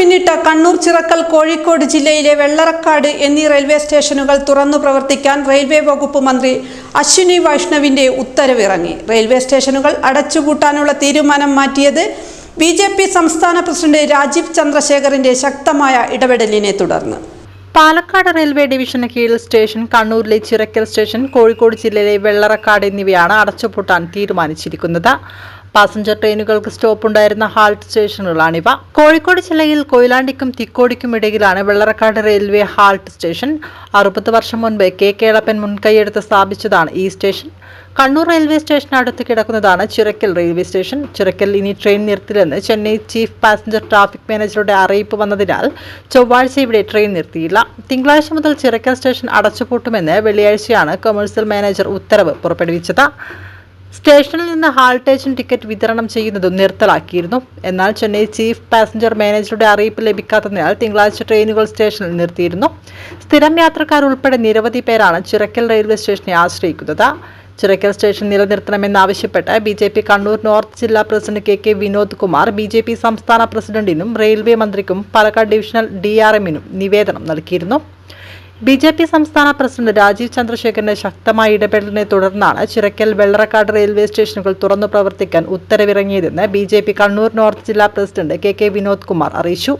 പിന്നിട്ട കണ്ണൂർ ചിറക്കൽ കോഴിക്കോട് ജില്ലയിലെ വെള്ളറക്കാട് എന്നീ റെയിൽവേ സ്റ്റേഷനുകൾ തുറന്നു പ്രവർത്തിക്കാൻ റെയിൽവേ വകുപ്പ് മന്ത്രി അശ്വിനി വൈഷ്ണവിന്റെ ഉത്തരവിറങ്ങി. റെയിൽവേ സ്റ്റേഷനുകൾ അടച്ചുപൂട്ടാനുള്ള തീരുമാനം മാറ്റിയത് ബി ജെ പി സംസ്ഥാന പ്രസിഡന്റ് രാജീവ് ചന്ദ്രശേഖറിന്റെ ശക്തമായ ഇടപെടലിനെ തുടർന്ന്. പാലക്കാട് റെയിൽവേ ഡിവിഷന് കീഴിൽ സ്റ്റേഷൻ കണ്ണൂരിലെ ചിറക്കൽ സ്റ്റേഷൻ കോഴിക്കോട് ജില്ലയിലെ വെള്ളറക്കാട് എന്നിവയാണ് അടച്ചുപൂട്ടാൻ തീരുമാനിച്ചിരിക്കുന്നത്. പാസഞ്ചർ ട്രെയിനുകൾക്ക് സ്റ്റോപ്പ് ഉണ്ടായിരുന്ന ഹാൾട്ട് സ്റ്റേഷനുകളാണിവ കോഴിക്കോട് ജില്ലയിൽ കൊയിലാണ്ടിക്കും തിക്കോടിക്കും ഇടയിലാണ് വെള്ളറക്കാട് റെയിൽവേ ഹാൾട്ട് സ്റ്റേഷൻ. അറുപത് വർഷം മുൻപ് കെ കേളപ്പൻ മുൻകൈയെടുത്ത് സ്ഥാപിച്ചതാണ് ഈ സ്റ്റേഷൻ. കണ്ണൂർ റെയിൽവേ സ്റ്റേഷനടുത്ത് കിടക്കുന്നതാണ് ചിറക്കൽ റെയിൽവേ സ്റ്റേഷൻ. ചിറക്കൽ ഇനി ട്രെയിൻ നിർത്തില്ലെന്ന് ചെന്നൈ ചീഫ് പാസഞ്ചർ ട്രാഫിക് മാനേജറുടെ അറിയിപ്പ് വന്നതിനാൽ ചൊവ്വാഴ്ച ഇവിടെ ട്രെയിൻ നിർത്തിയില്ല. തിങ്കളാഴ്ച മുതൽ ചിറക്കൽ സ്റ്റേഷൻ അടച്ചുപൂട്ടുമെന്ന് വെള്ളിയാഴ്ചയാണ് കൊമേഴ്സ്യൽ മാനേജർ ഉത്തരവ് പുറപ്പെടുവിച്ചത്. സ്റ്റേഷനിൽ നിന്ന് ഹാൾട്ടേജൻ ടിക്കറ്റ് വിതരണം ചെയ്യുന്നതും നിർത്തലാക്കിയിരുന്നു. എന്നാൽ ചെന്നൈ ചീഫ് പാസഞ്ചർ മാനേജറുടെ അറിയിപ്പ് ലഭിക്കാത്തതിനാൽ തിങ്കളാഴ്ച ട്രെയിനുകൾ സ്റ്റേഷനിൽ നിർത്തിയിരുന്നു. സ്ഥിരം യാത്രക്കാർ ഉൾപ്പെടെ നിരവധി പേരാണ് ചിറക്കൽ റെയിൽവേ സ്റ്റേഷനെ ആശ്രയിക്കുന്നത്. Chirakkal station നിലനിർത്തണമെന്നാവശ്യപ്പെട്ട് B J P Kannur north ജില്ലാ president K K Vinod Kumar B J P സംസ്ഥാന പ്രസിഡന്റിനും റെയിൽവേ മന്ത്രിക്കും പാലക്കാട് ഡിവിഷണൽ ഡി ആർ എമ്മിനും നിവേദനം നൽകിയിരുന്നു. ബി ജെ പി സംസ്ഥാന പ്രസിഡന്റ് രാജീവ് ചന്ദ്രശേഖരന്റെ ശക്തമായ ഇടപെടലിനെ തുടർന്നാണ് ചിറക്കൽ വെള്ളറക്കാട് റെയിൽവേ സ്റ്റേഷനുകൾ തുറന്നു പ്രവർത്തിക്കാൻ ഉത്തരവിറങ്ങിയതെന്ന് ബി കണ്ണൂർ നോർത്ത് ജില്ലാ president K K Vinod Kumar അറിയിച്ചു.